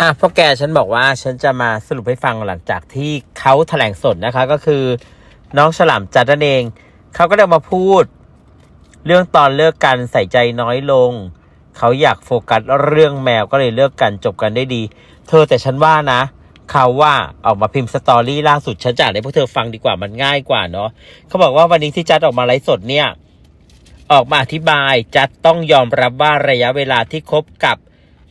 อะพวกแกฉันบอกว่าฉันจะมาสรุปให้ฟังหลังจากที่เขาแถลงสดนะคะ ก็คือ น้องฉลามจัดนั่นเอง เขาก็ได้มาพูด เรื่องตอนเลิกกันใส่ใจน้อยลง เขาอยากโฟกัสเรื่องแมวก็เลยเลิกกันจบกันได้ดี เธอแต่ฉันว่านะ เขาว่าออกมาพิมพ์สตอรี่ล่าสุดฉันจะอ่านให้พวกเธอฟังดีกว่ามันง่ายกว่าเนาะเขาบอกว่าวันนี้ที่จัดออกมาไลฟ์สดเนี่ย ออกมาอธิบายจัดต้องยอมรับว่าระยะเวลาที่คบกับ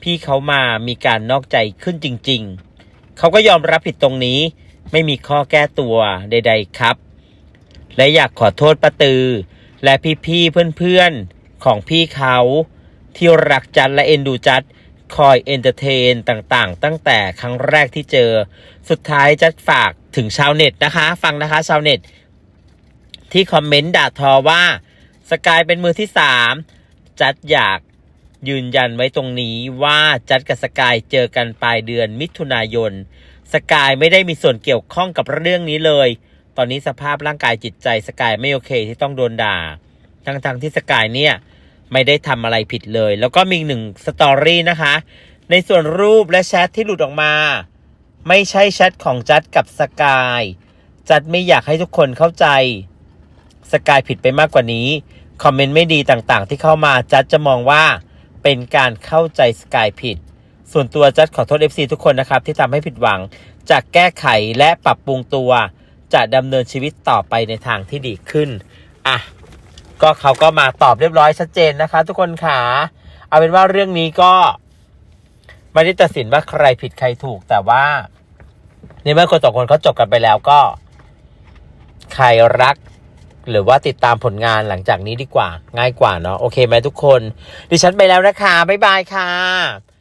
พี่เขามามีการนอกใจขึ้นจริง ๆ เขาก็ยอมรับผิดตรงนี้ ไม่มีข้อแก้ตัวใด ๆครับ และอยากขอโทษป้าตือ และพี่ๆเพื่อนๆของพี่เขาที่รักจัดและเอ็นดูจัดคอยเอนเตอร์เทนต่างๆ ตั้งแต่ครั้งแรกที่เจอ สุดท้ายจัดฝากถึงชาวเน็ตนะคะ ฟังนะคะชาวเน็ต ที่คอมเมนต์ด่าทอว่า สกายเป็นมือที่สามจัดอยาก ยืนยันไว้ตรงนี้ว่าจัดกับสกายเจอกันปลายเดือนมิถุนายน สกายไม่ได้มีส่วนเกี่ยวข้องกับเรื่องนี้เลย ตอนนี้สภาพร่างกายจิตใจสกายไม่โอเคที่ต้องโดนด่า ทั้งๆที่สกายเนี่ยไม่ได้ทำอะไรผิดเลย แล้วก็มีหนึ่งสตอรี่นะคะ ในส่วนรูปและแชทที่หลุดออกมา ไม่ใช่แชทของจัดกับสกาย จัดไม่อยากให้ทุกคนเข้าใจ สกายผิดไปมากกว่านี้ คอมเมนต์ไม่ดีต่างๆ ที่เข้ามาจัดจะมองว่า เป็นการเข้าใจสกายผิด ส่วนตัวจัดขอโทษ FC ทุกคนนะครับ ที่ทำให้ผิดหวังจะแก้ไขและปรับปรุงตัว จะดำเนินชีวิตต่อไปในทางที่ดีขึ้น อะ ก็เขาก็มาตอบเรียบร้อยชัดเจนนะคะ ทุกคนขาเอาเป็นว่าเรื่องนี้ก็ไม่ได้ตัดสินว่าใครผิดใครถูก แต่ว่าในเมื่อคนสองคนเขาจบกันไปแล้วก็ ใครรัก หรือว่าติดตามผลงานหลังจากนี้ดีกว่า ง่ายกว่าเนาะโอเคไหมทุกคน ดิฉันไปแล้วนะคะ บ๊ายบายค่ะ